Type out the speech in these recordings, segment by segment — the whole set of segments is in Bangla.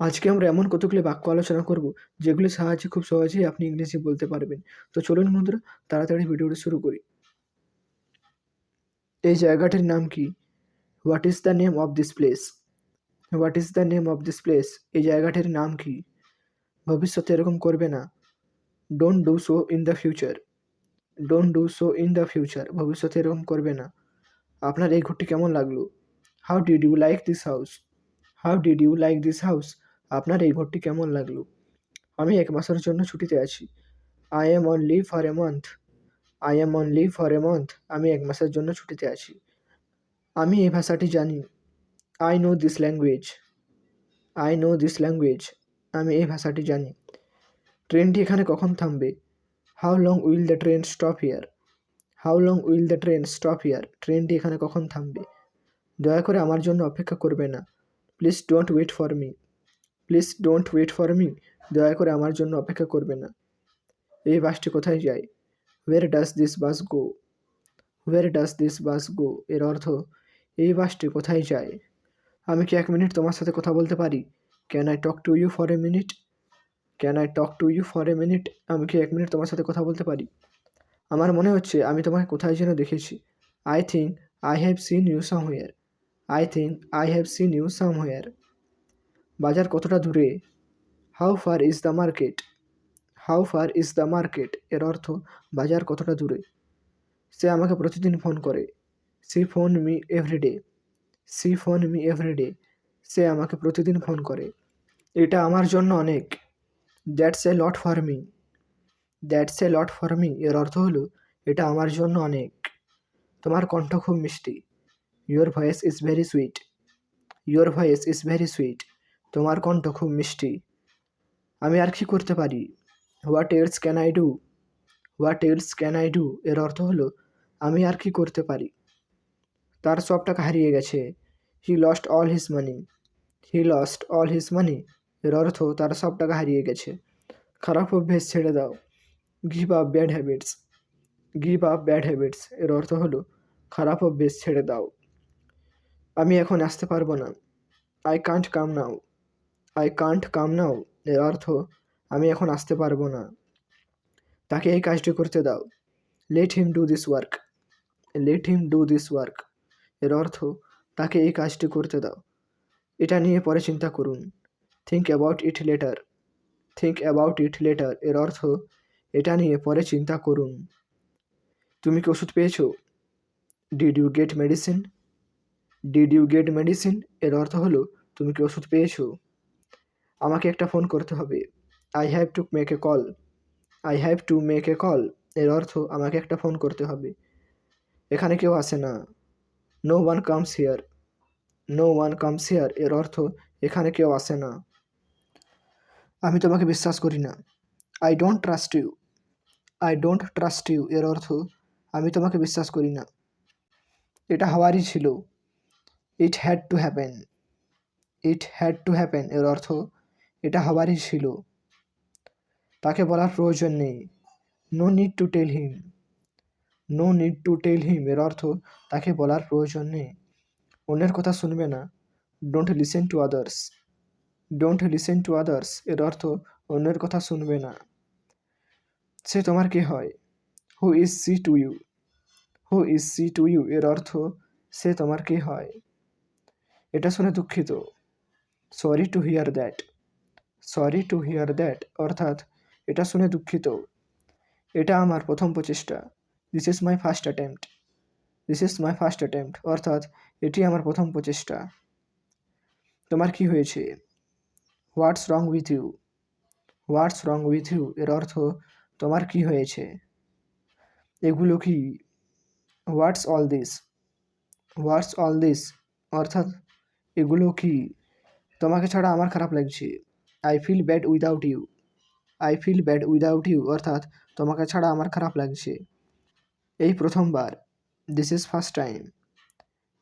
আজকে আমরা এমন কতগুলি বাক্য আলোচনা করব, যেগুলির সাহায্যে খুব সহজেই আপনি ইংরেজি বলতে পারবেন। তো চলুন বন্ধুরা, তাড়াতাড়ি ভিডিওটি শুরু করি। এই জায়গাটির নাম কি? What is the name of this place what is the name of this place এই জায়গাটির নাম কি? ভবিষ্যতে এরকম করবে না। Don't do so in the future don't do so in the future ভবিষ্যতে এরকম করবে না। আপনার এই ঘরটি কেমন লাগল? How did you like this house how did you like this house আপনার এই ঘরটি কেমন লাগল? আমি এক মাসের জন্য ছুটিতে আছি। I am on leave for a month I am on leave for a month আমি এক মাসের জন্য ছুটিতে আছি। আমি এই ভাষাটি জানি। I know this language I know this language আমি এই ভাষাটি জানি। ট্রেনটি এখানে কখন থামবে? How long will the train stop here how long will the train stop here ট্রেনটি এখানে কখন থামবে? দয়া করে আমার জন্য অপেক্ষা করবে না। Please don't wait for me please don't wait for me. দয়া করে আমার জন্য অপেক্ষা করবে না। এই বাসটি কোথায় যায়? ওয়ের ডাস this bus go ওয়ের does this bus গো এর অর্থ, এই বাসটি কোথায় যায়? আমি কি এক মিনিট তোমার সাথে কথা বলতে পারি? Can I talk to you for a minute can I talk to you for a minute আমি কি এক মিনিট তোমার সাথে কথা বলতে পারি? আমার মনে হচ্ছে আমি তোমাকে কোথায় যেন দেখেছি। I think I have seen you somewhere I think I have seen you somewhere বাজার কতটা দূরে? How far is the market how far is the market এর অর্থ, বাজার কতটা দূরে? সে আমাকে প্রতিদিন ফোন করে। She phone me everyday she phone me everyday সে আমাকে প্রতিদিন ফোন করে। এটা আমার জন্য অনেক। That's a lot for me that's a lot for me এর অর্থ হলো, এটা আমার জন্য অনেক। তোমার কণ্ঠ খুব মিষ্টি। Your voice is very sweet your voice is very sweet তোমার কণ্ঠ খুব মিষ্টি। আমি আর কি করতে পারি? What else can I do what else can I do এর অর্থ হলো, আমি আর কি করতে পারি? তার সব টাকা হারিয়ে গেছে। He lost all his money he lost all his money এর অর্থ, তার সব টাকা হারিয়ে গেছে। খারাপ অভ্যেস ছেড়ে দাও। Give up bad habits give up bad habits এর অর্থ হলো, খারাপ অভ্যেস ছেড়ে দাও। আমি এখন আসতে পারব না। I can't come now I can't come now এর অর্থ আমি এখন আসতে পারব না। তাকে এই কাজটি করতে দাও। Let him do this work let him do this work এর অর্থ তাকে এই কাজটি করতে দাও। এটা নিয়ে পরে চিন্তা করুন। Think about it later think about it later এর অর্থ এটা নিয়ে পরে চিন্তা করুন। তুমি কি ওষুধ পেয়েছ? Did you get medicine did you get medicine এর অর্থ হলো, তুমি কি ওষুধ পেয়েছ? আমাকে একটা ফোন করতে হবে। I have to make a call I have to make a call এর অর্থ আমাকে একটা ফোন করতে হবে। এখানে কেউ আসে না। No one comes here no one comes here এর অর্থ এখানে কেউ আসে না। আমি তোমাকে বিশ্বাস করি না। I don't trust you I don't trust you এর অর্থ আমি তোমাকে বিশ্বাস করি না। এটা হওয়ারই ছিল। It had to happen it had to happen এর অর্থ এটা হবারই ছিল। তাকে বলার প্রয়োজন নেই। No need to tell him no need to tell him এর অর্থ তাকে বলার প্রয়োজন নেই। অন্যের কথা শুনবে না। Don't listen to others don't listen to others এর অর্থ অন্যের কথা শুনবে না। সে তোমার কে হয়? Who is she to you who is she to you এর অর্থ সে তোমার কে হয়? এটা শুনে দুঃখিত। Sorry to hear that sorry to hear that, অর্থাৎ এটা শুনে দুঃখিত। এটা আমার প্রথম প্রচেষ্টা। This is my first attempt this is my first attempt অর্থাৎ এটি আমার প্রথম প্রচেষ্টা। তোমার কি হয়েছে? What's wrong with you what's wrong with you এর অর্থ, তোমার কি হয়েছে? এগুলো কি? What's all this what's all this অর্থাৎ এগুলো কি? তোমাকে ছাড়া আমার খারাপ লাগছে। I feel bad without you I feel bad without you অর্থাৎ তোমাকে ছাড়া আমার খারাপ লাগছে। এই প্রথমবার। This is first time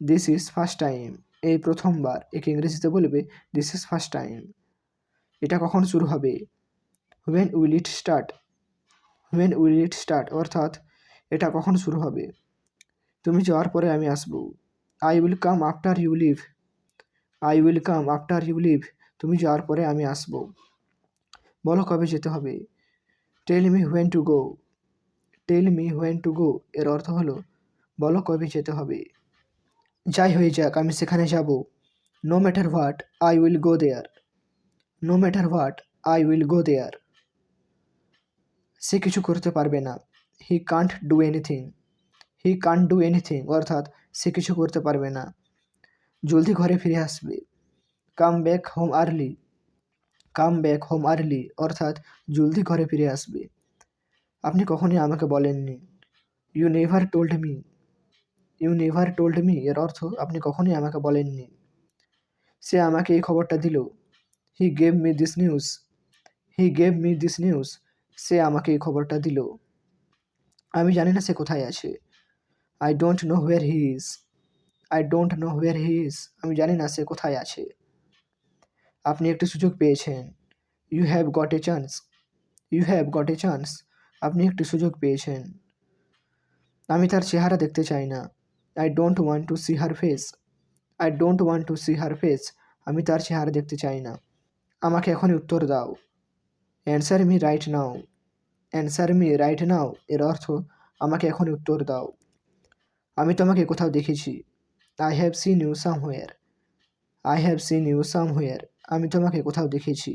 this is first time এই প্রথমবার। একে ইংরেজিতে বলবে দিস ইজ ফার্স্ট টাইম এটা কখন শুরু হবে? When will it start when will it start অর্থাৎ এটা কখন শুরু হবে? তুমি যাওয়ার পরে আমি আসব। I will come after you leave I will come after you leave তুমি যাওয়ার পরে আমি আসব। বলো কবে যেতে হবে? Tell me when to go tell me when to go এর অর্থ হলো, বলো কবে যেতে হবে। যাই হয়ে যাক, আমি সেখানে যাব। No matter what I will go there no matter what I will go there সে কিছু করতে পারবে না। He can't do anything he can't do anything অর্থাৎ সে কিছু করতে পারবে না। জলদি ঘরে ফিরে আসবে। Come back home early come back home early অর্থাৎ জলদি ঘরে ফিরে আসবে। আপনি কখনই আমাকে বলেননি you never told me you never told me এর অর্থ আপনি কখনই আমাকে বলেননি। সে আমাকে এই খবরটা দিল he gave me this news he gave me this news সে আমাকে এই খবরটা দিল। আমি জানি না সে কোথায় আছে। I don't know where he is I don't know where he is আমি জানি না সে কোথায় আছে। আপনি একটি সুযোগ পেয়েছেন। You have got a chance you have got a chance আপনি একটি সুযোগ পেয়েছেন। আমি তার চেহারা দেখতে চাই না। I don't want to see her face I don't want to see her face আমি তার চেহারা দেখতে চাই না। আমাকে এখনই উত্তর দাও। Answer me right now answer me right now এর অর্থ আমাকে এখনই উত্তর দাও। আমি তোমাকে কোথাও দেখেছি। I have seen you somewhere I have seen you somewhere আমি তোমাকে কোথাও দেখেছি।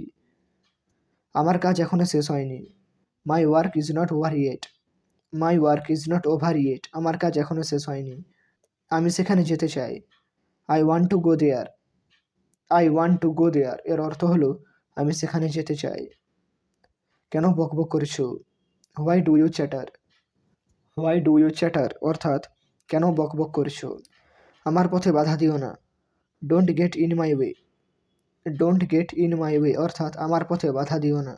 আমার কাজ এখনও শেষ হয়নি। My work is not over yet my work is not over yet আমার কাজ এখনও শেষ হয়নি। আমি সেখানে যেতে চাই। I want to go there I want to go there এর অর্থ হলো, আমি সেখানে যেতে চাই। কেন বকবক করছ? Why do you chatter why do you chatter অর্থাৎ, কেন বকবক করছ? আমার পথে বাধা দিও না। Don't get in my way don't get in my way অর্থাৎ আমার পথে বাধা দিও না।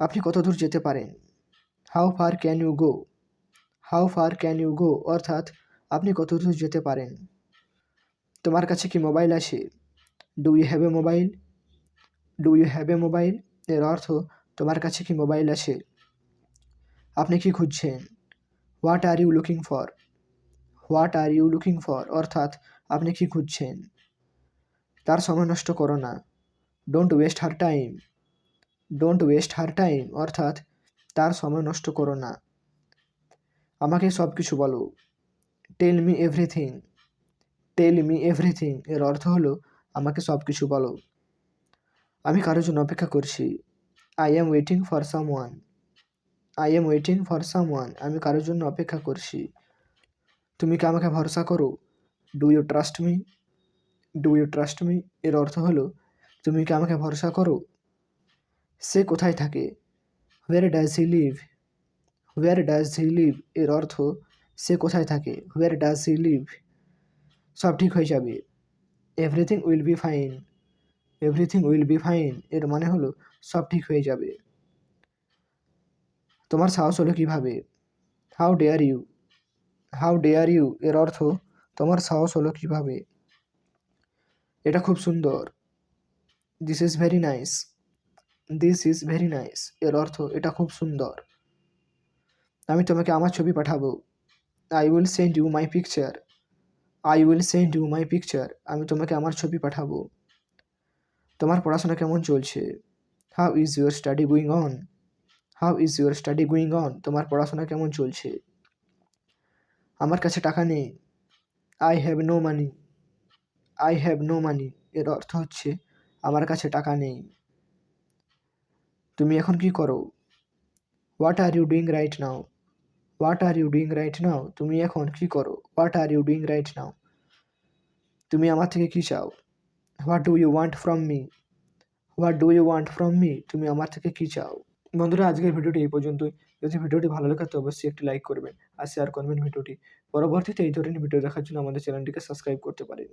আপনি কত দূর যেতে পারেন? How far can you go how far can you go অর্থাৎ আপনি কত দূর যেতে পারেন? তোমার কাছে কি মোবাইল আছে? Do you have a mobile do you have a mobile এর অর্থ, তোমার কাছে কি মোবাইল আছে? আপনি কি খুঁজছেন? What are you looking for what are you looking for অর্থাৎ আপনি কি খুঁজছেন? তার সময় নষ্ট করো না। Don't waste her time don't waste her time অর্থাৎ তার সময় নষ্ট করো না। আমাকে সব কিছু বলো। Tell me everything tell me everything এর অর্থ হলো আমাকে সব কিছু বলো। আমি কারোর জন্য অপেক্ষা করছি। I am waiting for someone I am waiting for someone আমি কারোর জন্য অপেক্ষা করছি। তুমি কি আমাকে ভরসা করো? Do you trust me do you trust me এর অর্থ হলো, তুমি কি আমাকে ভরসা করো? সে কোথায় থাকে? Where does he live where does he live এর অর্থ, সে কোথায় থাকে? হোয়ার ডাজ হি লিভ সব ঠিক হয়ে যাবে। Everything will be fine everything will be fine এর মানে হলো, সব ঠিক হয়ে যাবে। তোমার সাহস হলো কীভাবে? How dare you how dare you এর অর্থ, তোমার সাহস হলো কীভাবে? এটা খুব সুন্দর। This is very nice this is very nice এর অর্থ এটা খুব সুন্দর। আমি তোমাকে আমার ছবি পাঠাবো। I will send you my picture I will send you my picture আমি তোমাকে আমার ছবি পাঠাবো। তোমার পড়াশোনা কেমন চলছে? How is your study going on how is your study going on তোমার পড়াশোনা কেমন চলছে? আমার কাছে টাকা নেই। I have no money I have no money এর অর্থ হচ্ছে আমার কাছে টাকা নেই। তুমি এখন কি করো? What are you doing right now what are you doing right now তুমি এখন কি করো? What are you doing right now তুমি আমার থেকে কি চাও? What do you want from me what do you want from me তুমি আমার থেকে কি চাও? বন্ধুরা, আজকের ভিডিওটি এই পর্যন্তই। যদি ভিডিওটি ভালো লাগে, তো অবশ্যই একটি লাইক করবেন আর শেয়ার করবেন ভিডিওটি। পরবর্তীতে এই ধরনের ভিডিও দেখার জন্য আমাদের চ্যানেলটিকে সাবস্ক্রাইব করতে পারেন।